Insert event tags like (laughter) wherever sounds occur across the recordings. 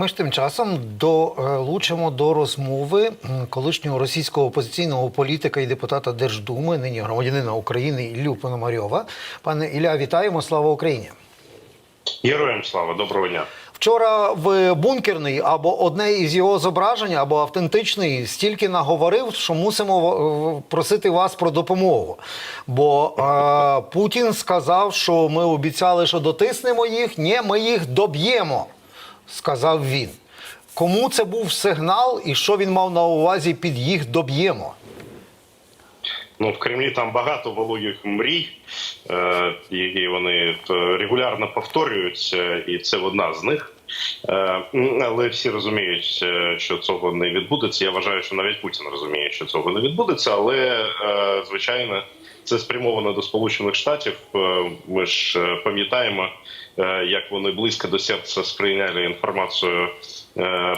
Ми ж тим часом долучимо до розмови колишнього російського опозиційного політика і депутата Держдуми, нині громадянина України Іллю Пономарьова. Пане Ілля, вітаємо! Слава Україні! Героям слава, доброго дня. Вчора в бункерний або одне із його зображень, або автентичний стільки наговорив, що мусимо е, просити вас про допомогу. Бо е, Путін сказав, що ми обіцяли, що дотиснемо їх. Ні, ми їх доб'ємо, сказав він. Кому це був сигнал і що він мав на увазі під їх доб'ємо? Ну в Кремлі там багато вологих мрій, е, які вони е, регулярно повторюються, і це одна з них. Е, але всі розуміють, е, що цього не відбудеться. Я вважаю, що навіть Путін розуміє, що цього не відбудеться, але е, звичайно. Це спрямовано до Сполучених Штатів. Ми ж пам'ятаємо, як вони близько до серця сприйняли інформацію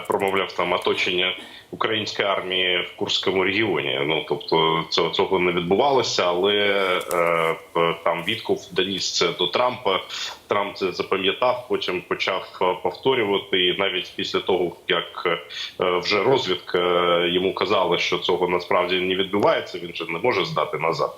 промовляв там оточення української армії в Курському регіоні. Ну тобто цього цього не відбувалося, але е, там Вітков доніс це до Трампа. Трамп це запам'ятав, потім почав повторювати. І навіть після того, як е, вже розвідка е, йому казала, що цього насправді не відбувається, він же не може здати назад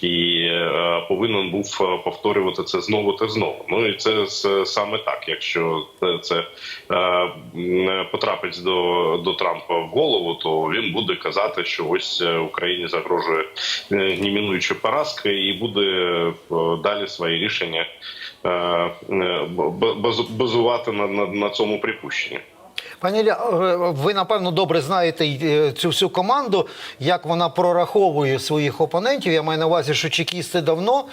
і е, повинен був е, повторювати це знову та знову. Ну і це саме так. Якщо це, е, потрапить до, до Трампа голову, то він буде казати, що ось е, Україні загрожує е, немінуюча поразка, і буде е, далі свої рішення базувати на, на, на цьому припущенні. Пані Ілля, е, ви напевно добре знаєте е, цю всю команду, як вона прораховує своїх опонентів. Я маю на увазі, що чекісти давно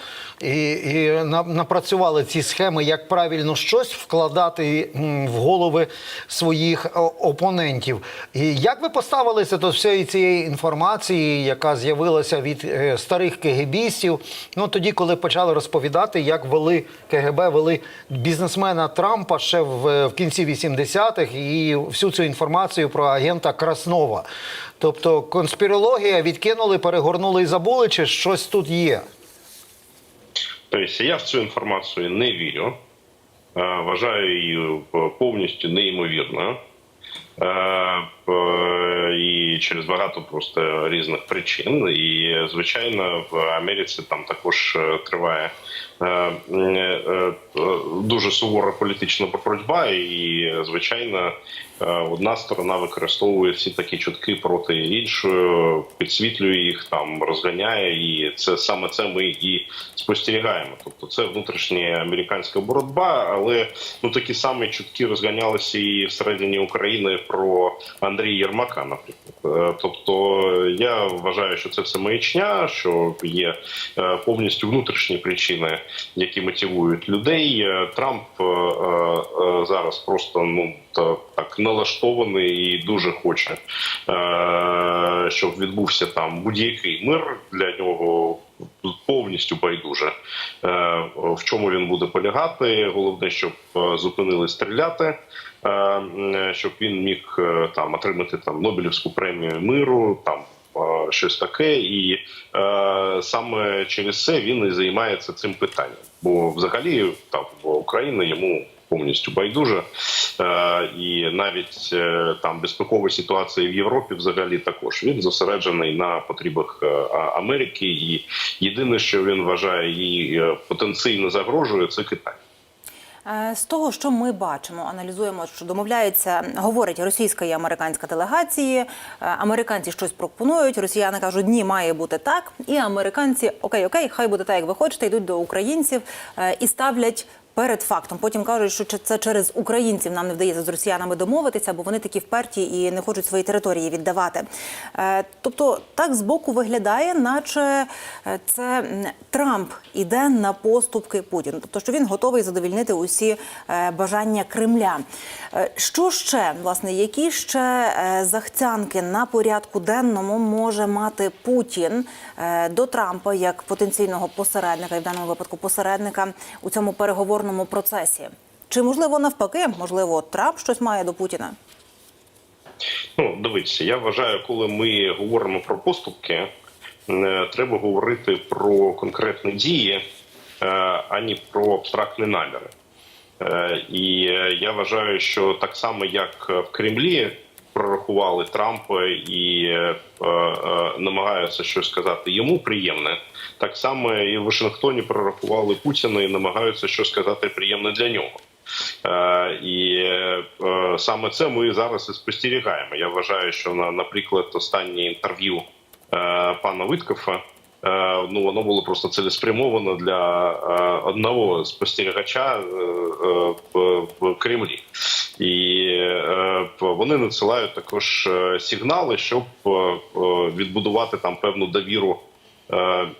і, і напрацювали ці схеми, як правильно щось вкладати в голови своїх опонентів. І як ви поставилися до всієї цієї інформації, яка з'явилася від е, старих кегебістів? Ну тоді, коли почали розповідати, як вели КГБ, вели бізнесмена Трампа ще в, в кінці 80-х і всю цю інформацію про агента Краснова. Тобто конспірологія відкинули, перегорнули і забули, чи щось тут є. Тобто я в цю інформацію не вірю. Е, Вважаю її е, повністю неймовірною. Е, І через багато просто різних причин. І, звичайно, в Америці там також е, триває е, дуже сувора політична боротьба, і, звичайно, одна сторона використовує всі такі чутки проти іншої, підсвітлює їх, там розганяє, і це саме це ми і спостерігаємо. Тобто, це внутрішня американська боротьба, але ну такі самі чутки розганялися і всередині України про Андрія Єрмака, наприклад. Е, Тобто, я вважаю, що це все маячня, що є е, повністю внутрішні причини, які мотивують людей. Е, Трамп зараз просто ну та- так налаштований і дуже хоче, щоб відбувся там будь-який мир для нього. Повністю байдуже е, в чому він буде полягати. Головне, щоб е, зупинили стріляти, е, щоб він міг там отримати там Нобелівську премію миру, там щось таке, і саме через це він і займається цим питанням. Бо взагалі там Україна йому повністю байдуже, е, і навіть е, там безпекова ситуація в Європі взагалі також він зосереджений на потребах е, Америки, і єдине, що він вважає е, потенційно загрожує, це Китай. З того, що ми бачимо, аналізуємо, що домовляються, говорять російська і американська делегації. Американці щось пропонують, росіяни кажуть, ні, має бути так. І американці, окей, окей, хай буде так, як ви хочете, йдуть до українців і ставлять. Перед фактом потім кажуть, що це через українців нам не вдається з росіянами домовитися, бо вони такі вперті і не хочуть свої території віддавати. Е, Тобто так збоку виглядає, наче е, це Трамп іде на поступки Путіну, тобто що він готовий задовільнити усі е, бажання Кремля. Що ще власне, які ще захцянки на порядку денному може мати Путін до Трампа як потенційного посередника, і в даному випадку посередника у цьому переговорному процесі? Чи можливо навпаки, можливо, Трамп щось має до Путіна? Ну, дивіться, я вважаю, коли ми говоримо про поступки, е, треба говорити про конкретні дії, е, ані про абстрактні наміри. Е, І я вважаю, що так само як в Кремлі прорахували Трампа і е, е, е, намагаються щось сказати йому приємне, так само і в Вашингтоні прорахували Путіна і намагаються щось сказати приємне для нього. Е, І е, саме це ми зараз і спостерігаємо. Я вважаю, що на, наприклад, останнє інтерв'ю пана Виткофа. Е, Ну, воно було просто цілеспрямовано для е, одного спостерігача е, в, Кремлі, і вони надсилають також сигнали, щоб відбудувати там певну довіру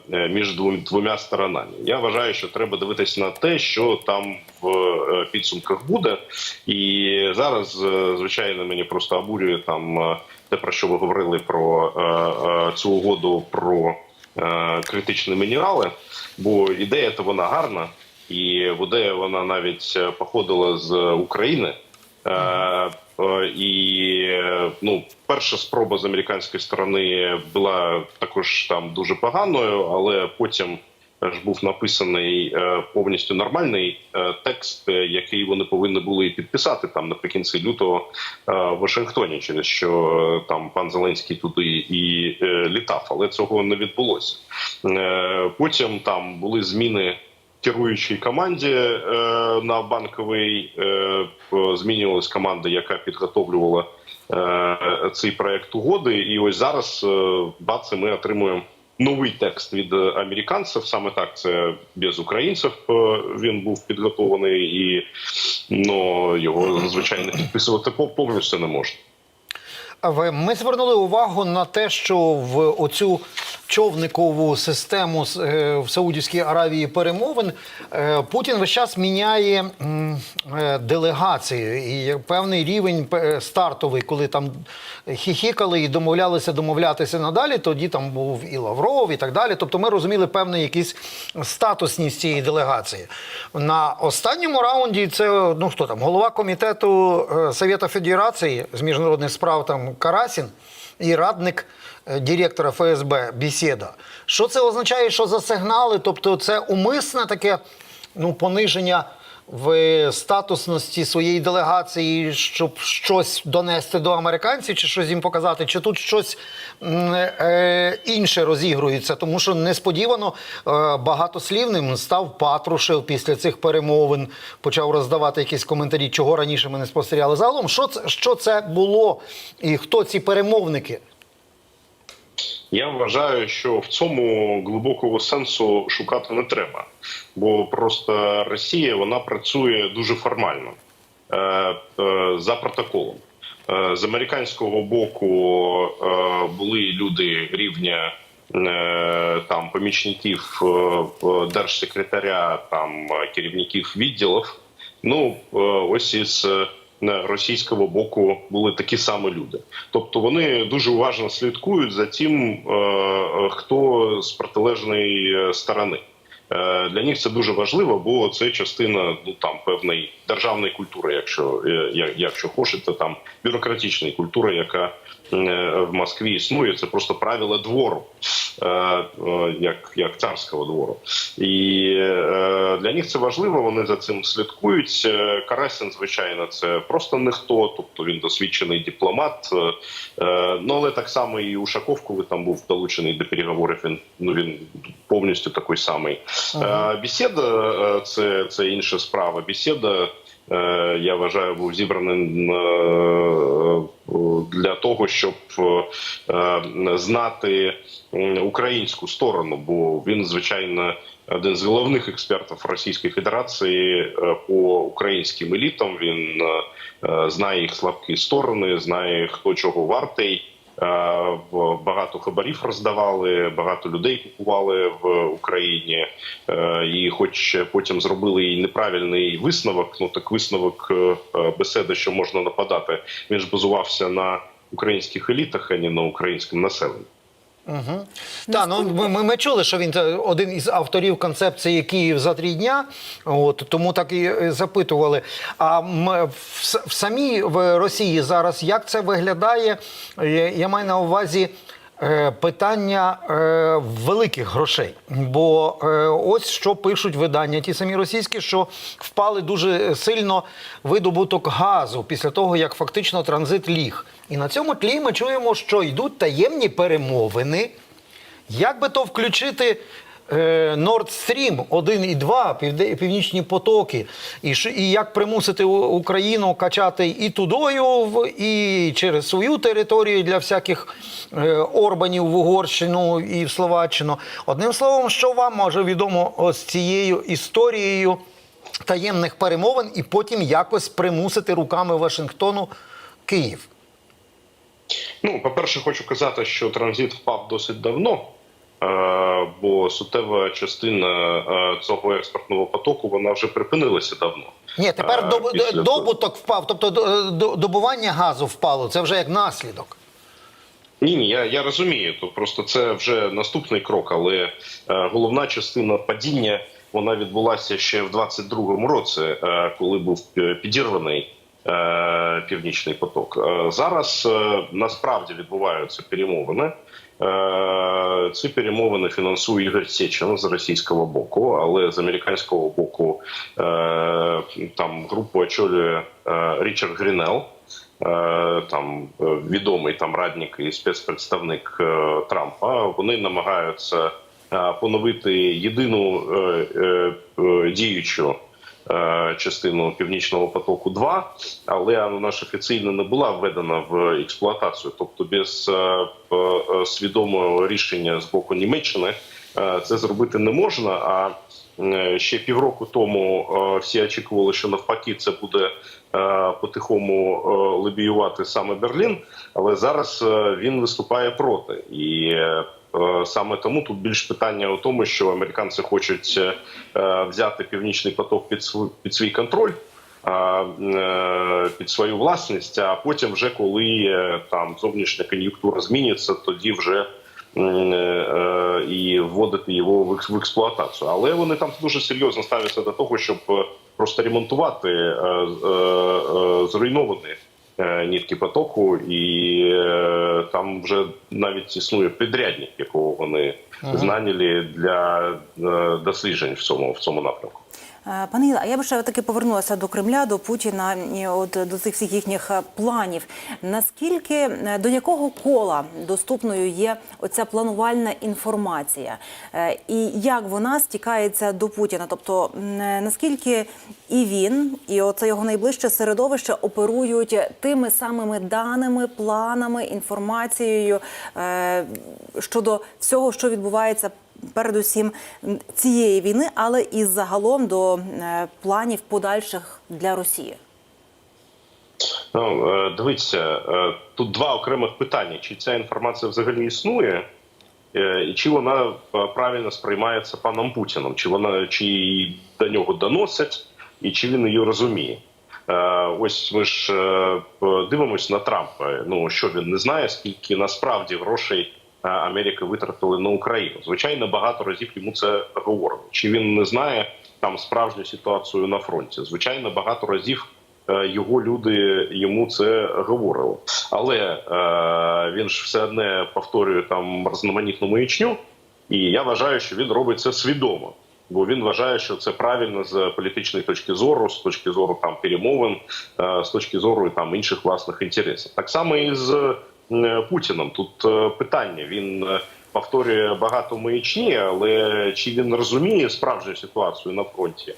між двом- двома сторонами. Я вважаю, що треба дивитися на те, що там в підсумках буде. І зараз, звичайно, мені просто обурює там те, про що ви говорили про цю угоду про критичні мінерали. Бо ідея то вона гарна, і ідея вона навіть е, походила з України. Е, е, І е, ну, перша спроба з американської сторони була також там дуже поганою, але потім ж був написаний е, повністю нормальний е, текст, е, який вони повинні були підписати там наприкінці лютого в Вашингтоні, через що там пан Зеленський туди і літав, але цього не відбулося. Потім там були зміни керуючій команді е, на банковий е, змінювалась команда, яка підготовлювала е, цей проект угоди. І ось зараз е, бац, ми отримуємо. Новий текст від е, американців, саме так це без українців. е, Він був підготовлений, і ну його звичайно підписувати пов- повністю не можна. Ми звернули увагу на те, що в оцю човникову систему е, в Саудівській Аравії перемовин е, Путін весь час міняє е, делегацію і певний рівень стартовий, коли там хіхікали і домовлялися домовлятися надалі. Тоді там був і Лавров, і так далі. Тобто ми розуміли певну якісь статусність цієї делегації. На останньому раунді це ну хто там, голова комітету Совєта Федерації з міжнародних справ там Карасін і радник е, директора ФСБ Бесіда. Що це означає, що за сигнали? Тобто, це умисне таке ну, пониження в статусності своєї делегації, щоб щось донести до американців, чи щось їм показати, чи тут щось е, інше розігрується, тому що несподівано е, багатослівним став Патрушев після цих перемовин, почав роздавати якісь коментарі, чого раніше ми не спостерігали. Загалом, що це, що це було і хто ці перемовники? Я вважаю, що в цьому глибокого сенсу шукати не треба, бо просто Росія вона працює дуже формально е, е, за протоколом. Е, з американського боку були люди рівня там помічників держсекретаря, там керівників відділів. Ну ось із російського боку були такі самі люди. Тобто вони дуже уважно слідкують за тим, е, е, хто з протилежної е, сторони. Для них це дуже важливо, бо це частина ну там певної державної культури, якщо якщо хочете, там бюрократичної культури, яка в Москві існує. Це просто правила двору, е, е, як, як царського двору. І е, для них це важливо. Вони за цим слідкують. Е, Карасін, звичайно, це просто ніхто, тобто він досвідчений дипломат. Е, е, Ну але так само і Ушаков, коли там був долучений до переговорів. Він ну він повністю такий самий. Е, Бесіда е, це, це інша справа. Бесіда. Е, Я вважаю, був зібраний е, для того, щоб е, знати українську сторону, бо він звичайно один з головних експертів Російської Федерації по українським елітам. Він знає їх слабкі сторони, знає хто чого вартий. Е, Багато хабарів роздавали, багато людей купували в Україні, Е, і, хоч потім зробили і неправильний висновок, ну так висновок е, беседи, що можна нападати, він ж базувався на українських елітах, а не на українському населенні. Так, ну ми, ми, чули, що він один із авторів концепції Київ за три дня. От тому так і е, запитували. А в, в самій в Росії зараз як це виглядає? Е, Я маю на увазі. Е, питання е, великих грошей. Бо е, ось що пишуть видання, ті самі російські, що впали дуже сильно видобуток газу після того, як фактично транзит ліг. І на цьому тлі ми чуємо, що йдуть таємні перемовини. Як би то включити Nord Stream 1 і 2, північні потоки, і, і як примусити Україну качати і тудою, і через свою територію для всяких е, Орбанів в Угорщину і в Словаччину. Одним словом, що вам може відомо ось цією історією таємних перемовин, і потім якось примусити руками Вашингтону Київ. Ну, по-перше, хочу казати, що транзит впав досить давно, е, бо суттєва частина е, цього експортного потоку вона вже припинилася давно. Ні, тепер Е, доб- після добуток впав, тобто до- до- добування газу впало. Це вже як наслідок. Ні, ні, я, я розумію. То просто це вже наступний крок, але е, головна частина падіння вона відбулася ще в 22-му році, е, коли був е, підірваний е, північний поток. Е, зараз е, насправді відбуваються перемовини. Е, Ці перемовини фінансує Ігор Сечин з російського боку, але з американського боку е, там групу очолює е, Річард Грінел. Там відомий там радник і спецпредставник Трампа. Вони намагаються поновити єдину діючу частину північного потоку. 2 але вона ж офіційно не була введена в експлуатацію. Тобто, без е, е, свідомого рішення з боку Німеччини е, це зробити не можна. А е, ще півроку тому е, всі очікували, що навпаки це буде е, по-тихому е, лобіювати саме Берлін, але зараз е, він виступає проти. І е, саме тому тут більш питання у тому, що американці хочуть е, взяти північний поток під свій, під свій контроль. е, Під свою власність, а потім, вже коли е, там зовнішня кон'юнктура зміниться, тоді вже е, і вводити його в експлуатацію. Але вони там дуже серйозно ставляться до того, щоб е, просто ремонтувати е, е, е, зруйновані е, нитки потоку, і е, там вже навіть існує підрядник, якого вони знаняли для е, досліджень в цьому в цьому напрямку. Е, Пане Іла, я би ще таки повернулася до Кремля, до Путіна, і от до цих всіх їхніх е, планів. Наскільки е, до якого кола доступною є оця планувальна інформація, і як вона стікається до Путіна? Тобто наскільки і він, і оце його найближче середовище оперують тими самими даними, планами, інформацією щодо всього, що відбувається передусім цієї війни, але і загалом до е, планів подальших для Росії. Ну, е, дивіться, е, тут два окремих питання: чи ця інформація взагалі існує, і чи вона правильно сприймається паном Путіном, чи вона чи її до нього доносять, і чи він її розуміє. Ось ми ж дивимося на Трампа. Ну що він не знає, скільки насправді грошей Америка витратили на Україну. Звичайно, багато разів йому це говорили. Чи він не знає там справжню ситуацію на фронті? Звичайно, багато разів е, його люди йому це говорили. Але е, він ж все одне повторює там різноманітну маячню, і я вважаю, що він робить це свідомо. Бо він вважає, що це правильно з політичної точки зору, з точки зору там перемовин, е, з точки зору там інших власних інтересів. Так само і з е, Путіним. Тут е, питання він е, повторює багато маячні, але чи він розуміє справжню ситуацію на фронті?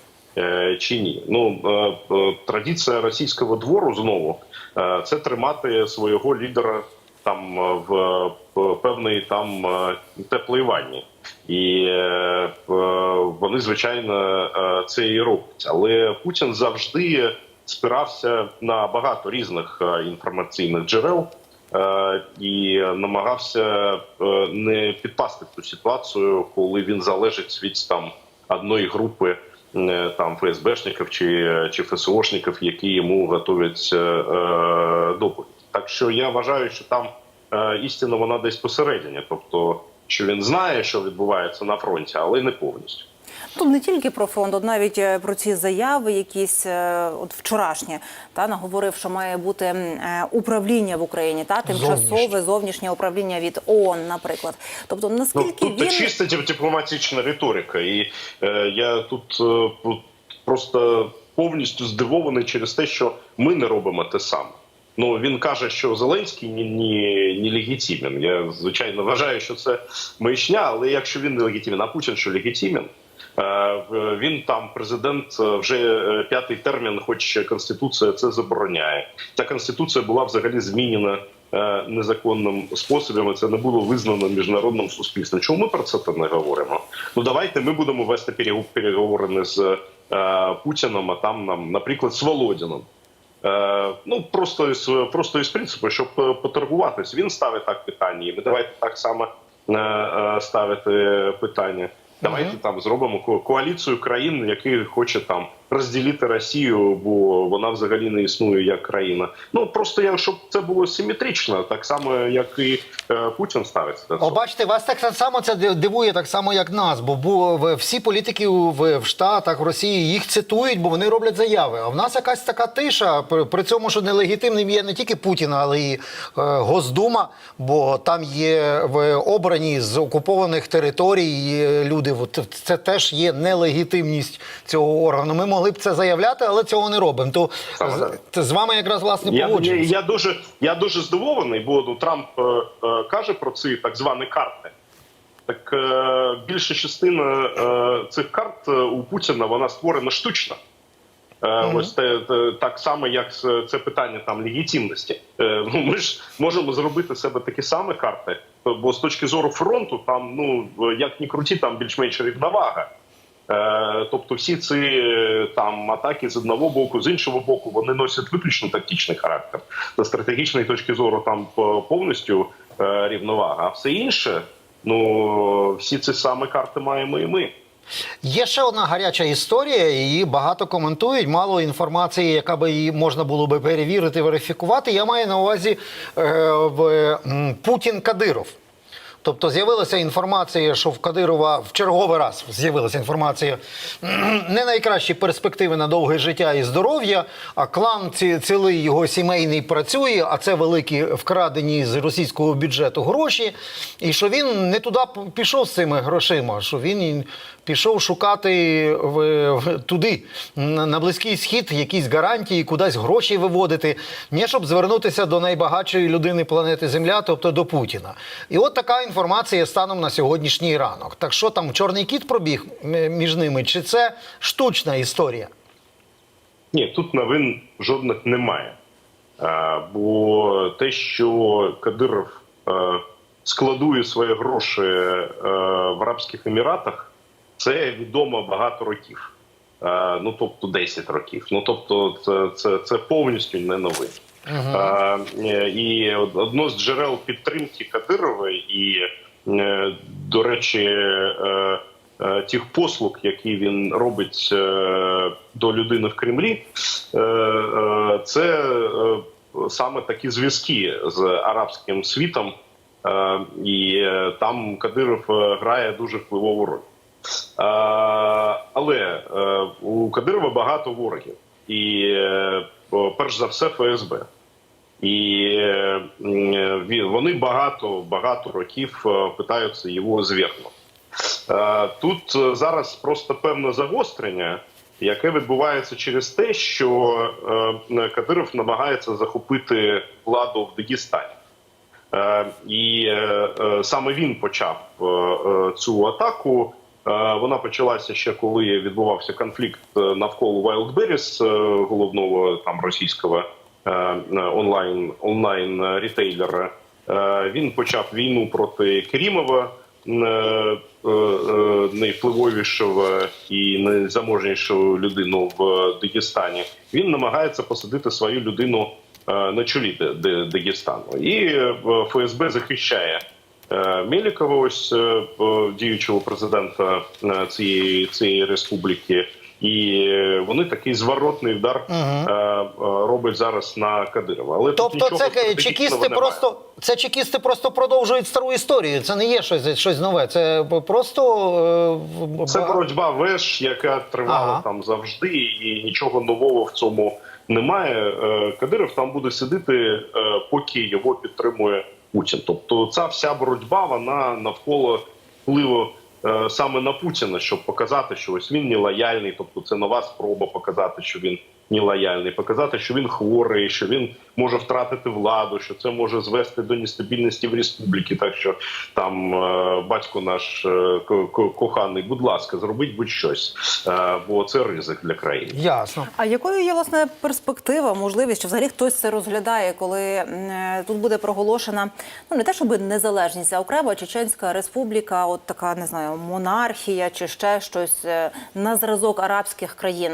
Чи ні, ну традиція російського двору знову це тримати свого лідера там в певної там теплої ванні, і вони звичайно це і роблять. Але Путін завжди спирався на багато різних інформаційних джерел. Е, І намагався е, не підпасти в ту ситуацію, коли він залежить від там одної групи е, там ФСБшників чи, чи ФСОшників, які йому готують доповідь. Так що я вважаю, що там істина вона десь посередині, тобто що він знає, що відбувається на фронті, але не повністю. Тут не тільки про фонд, от навіть е, про ці заяви, якісь е, от вчорашні, та наговорив, що має бути е, управління в Україні, та тимчасове Зовнішнє. зовнішнє управління від ООН, наприклад. Тобто, Ну, наскільки тут він чисто дипломатична риторика, і е, я тут е, просто повністю здивований через те, що ми не робимо те саме. Ну він каже, що Зеленський ні, ні, ні легітимен. Я звичайно вважаю, що це маячня, але якщо він не легітимен, а Путін що легітимен. Е, Він там президент е, вже е, п'ятий термін, хоч конституція це забороняє. Ця конституція була взагалі змінена незаконним способом. і Це не було визнано міжнародним суспільством. Чому ми про це не говоримо? Ну давайте ми будемо вести переговори з Путіном, а там нам, наприклад, з Володіном. Ну просто із просто із принципу, щоб поторгуватись. Він ставить так питання, і ми давайте так само ставити питання. Давайте там зробимо ко- коаліцію країн, які хоче там розділити Росію, бо вона взагалі не існує як країна. Ну просто я щоб це було симетрично, так само як і е, Путін ставиться до О, бачите, вас так само це дивує, так само як нас. Бо в- всі політики в, в Штатах, в Росії їх цитують, бо вони роблять заяви. А в нас якась така тиша. При, при цьому, що нелегітимним є не тільки Путін, але й е, Госдума, бо там є в обрані з окупованих територій е, люди. Це теж є нелегітимність цього органу. Ми могли б це заявляти, але цього не робимо. То це з вами якраз власне Я, я, я дуже я дуже здивований, бо ну, Трамп е, е, каже про ці так звані карти. Так е, більша частина е, цих карт е, у Путіна вона створена штучно. Е, Ось те, те- так само, як це питання там легітимності. Е, ну ми ж можемо зробити себе такі самі карти, бо з точки зору фронту, там ну як ні круті, там більш-менш рівновага. Е, Тобто всі ці е, там атаки з одного боку, з іншого боку, вони носять виключно тактичний характер. З стратегічної точки зору там повністю е, рівновага. А все інше, ну всі ці самі карти маємо і ми. Є ще одна гаряча історія, її багато коментують. Мало інформації, яка би її можна було би перевірити, верифікувати. Я маю на увазі е, в Путін Кадиров. Тобто з'явилася інформація, що в Кадирова в черговий раз з'явилася інформація (clears throat) не найкращі перспективи на довге життя і здоров'я. А клан ці, цілий його сімейний працює, а це великі вкрадені з російського бюджету гроші. І що він не туди пішов з цими грошима, що він пішов шукати в, в, туди, на, Близький Схід, якісь гарантії, кудись гроші виводити, не щоб звернутися до найбагатшої людини планети Земля, тобто до Путіна. І от така інформація станом на сьогоднішній ранок. Так що там чорний кіт пробіг між ними, чи це штучна історія? Ні, тут новин жодних немає. Е, Бо те, що Кадиров е, складує свої гроші е, в Арабських Еміратах, це відомо багато років. Е, Ну тобто 10 років. Ну тобто, це, це, це повністю не новин. Е, І одно з джерел підтримки Кадирова і, е, до речі, е, тих послуг, які він робить до людини в Кремлі, це саме такі зв'язки з арабським світом, і там Кадиров грає дуже впливову роль. Але е, у Кадирова багато ворогів, і е, перш за все ФСБ. І е, вони багато багато років питаються його. Е, Тут зараз просто певне загострення, яке відбувається через те, що Кадиров намагається захопити владу в Дагестані. І саме він почав цю атаку. Е, Вона почалася ще коли відбувався конфлікт е, навколо Wildberries, е, головного там російського онлайн онлайн рітейлера. Він почав війну проти Керімова, найвпливовішого і найзаможнішого людину в Дагестані. Він намагається посадити свою людину на чолі Дагестану. І ФСБ захищає е, Мелікова, ось е, діючого президента е, цієї, цієї республіки. І вони такий зворотний е, е, роблять зараз на Кадирова. Але Тобто, це чекісти просто це чекісти просто продовжують стару історію. Це не є щось, щось нове. Це просто Це боротьба веш, яка тривала Ага. там завжди, і нічого нового в цьому немає. Кадиров там буде сидіти, поки його підтримує Путін. Тобто, ця вся боротьба вона навколо впливу е, саме на Путіна, щоб показати, що ось він не лояльний. Тобто, це нова спроба показати, що він не лояльний, показати, що він хворий, що він може втратити владу, що це може звести до нестабільності в республіки. Так що там е, батько наш е, ко- ко- коханий, будь ласка, зробіть будь-щось, е, бо це ризик для країни. ясно. А якою є власне перспектива, можливість, що взагалі хтось це розглядає, коли тут буде проголошена ну не те, щоб незалежність, а окрема Чеченська республіка, от така не знаю, монархія чи ще щось на зразок арабських країн.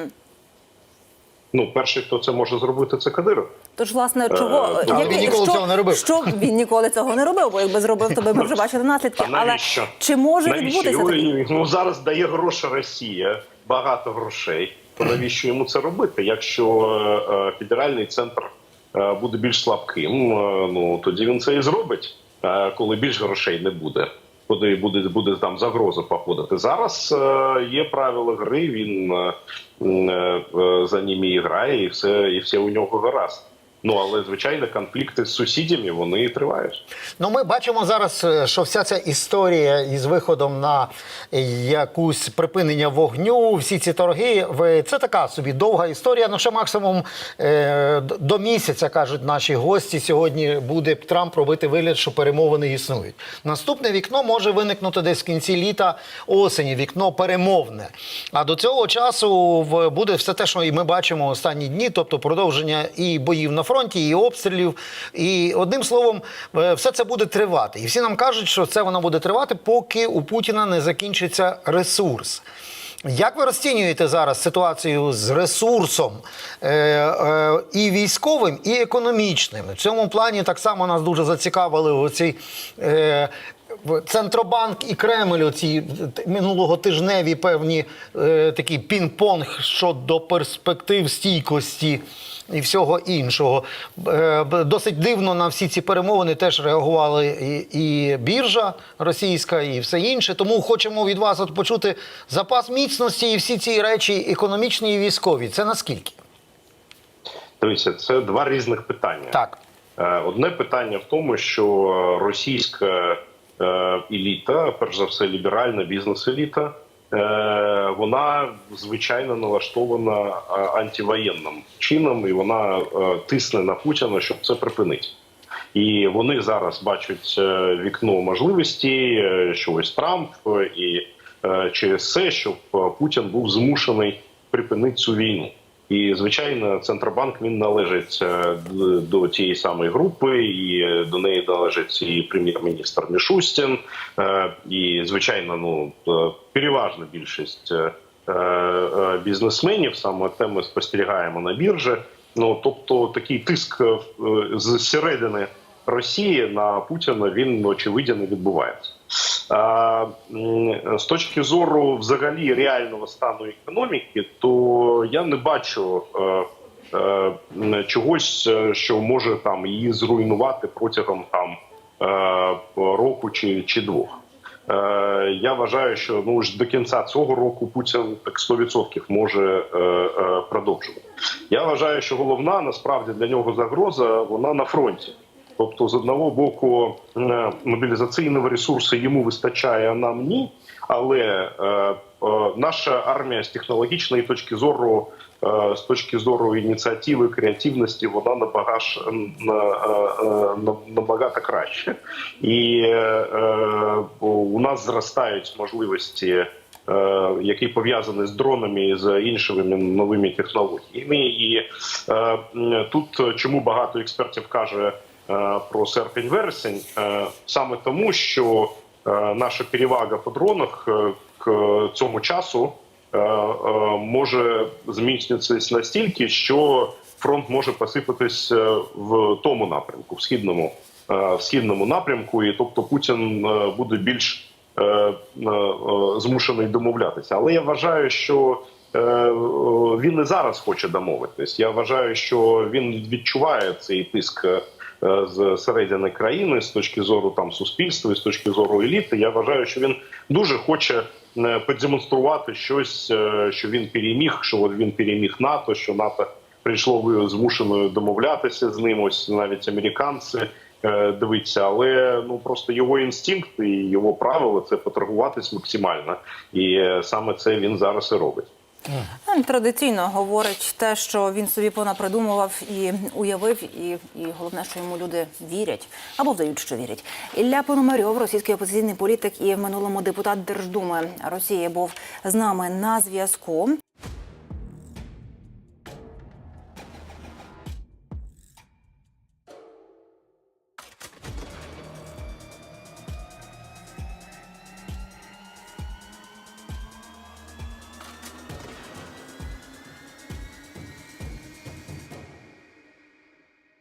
Ну, перший, хто це може зробити, це Кадиров. Тож, власне, чого але він ніколи що, цього не робив. Що він ніколи цього не робив, бо якби зробив, то ми вже бачили наслідки. А Але чи може навіщо? відбутися Його- ну, зараз дає гроші Росія, багато грошей. То навіщо йому це робити? Якщо е, е, федеральний центр е, буде більш слабким, е, ну тоді він це і зробить, е, коли більш грошей не буде. Куди буде буде там загроза походити. Зараз е, є правила гри. Він е, е, за ними і грає, і все, і все у нього гаразд. Ну але звичайно, конфлікти з сусідями вони тривають. Ну, ми бачимо зараз, е, що вся ця історія із виходом на якусь припинення вогню, всі ці торги, це така собі довга історія. Ну, ще максимум е, до місяця кажуть наші гості. Сьогодні буде Трамп робити вигляд, що перемовини існують. Наступне вікно може виникнути десь в кінці літа осені. Вікно перемовне. А до цього часу буде все те, що і ми бачимо останні дні, тобто продовження і боїв на фронті, і обстрілів. І одним словом, е, все це буде тривати. І всі нам кажуть, що це воно буде тривати, поки у Путіна не закінчиться ресурс. Як ви розцінюєте зараз ситуацію з ресурсом е, е, і військовим, і економічним? В цьому плані так само нас дуже зацікавили оці е, Центробанк і Кремль, оці минулого тижневі певні е, такі пінг-понг щодо перспектив стійкості і всього іншого. Е, Досить дивно на всі ці перемовини теж реагували і, і біржа російська, і все інше. Тому хочемо від вас от почути запас міцності і всі ці речі, економічні і військові. Це наскільки? Дивіться, це два різних питання. Так. Е, Одне питання в тому, що російська е, еліта, перш за все, ліберальна бізнес-еліта, вона звичайно налаштована е, антивоєнним чином, і вона е, тисне на Путіна, щоб це припинити. І вони зараз бачать е, вікно можливості, е, що ось Трамп е, і е, через це, щоб е, Путін був змушений припинити цю війну. І звичайно, центробанк він належить е, до тієї самої групи, і е, до неї належить і прем'єр-міністр Мішустін, е, і звичайно, ну переважна більшість бізнесменів. Саме те ми спостерігаємо на біржі. Ну тобто такий тиск з середини Росії на Путіна він очевидно не відбувається. З точки зору взагалі реального стану економіки, то я не бачу е, е, чогось, е, що може там її зруйнувати протягом там року чи, чи двох. Я вважаю, що ну ж до кінця цього року Путін так 100% може продовжувати. Я вважаю, що головна насправді для нього загроза вона на фронті. Тобто, з одного боку, е, мобілізаційного ресурсу йому вистачає, а нам ні. Але е, е, наша армія з технологічної точки зору, е, з точки зору ініціативи, креативності, вона набагаж на, е, е, на- набагато краще. І е, е, у нас зростають можливості. Які пов'язані з дронами і з іншими новими технологіями, і е, тут чому багато експертів каже про серпень-вересень, е, саме тому, що е, наша перевага по дронах е, к цьому часу е, е, може зміцнитися настільки, що фронт може посипатись е, в тому напрямку, в східному, е, в східному напрямку, і тобто Путін е, буде більш е, е, е, змушений домовлятися. Але я вважаю, що е, він і зараз хоче домовитись. Я вважаю, що він відчуває цей тиск. Е, З середини країни з точки зору там суспільства, і з точки зору еліти, я вважаю, що він дуже хоче е, продемонструвати щось, е, що він переміг, що він переміг НАТО, що НАТО прийшло змушеною домовлятися з ним. Ось навіть американці дивиться, але ну просто його інстинкт і його правило це поторгуватись максимально, і саме це він зараз і робить. Він традиційно говорить те, що він собі понапридумував і уявив, і, і головне, що йому люди вірять або вдають, що вірять. Ілля Пономарьов, російський опозиційний політик і в минулому депутат Держдуми Росії, був з нами на зв'язку.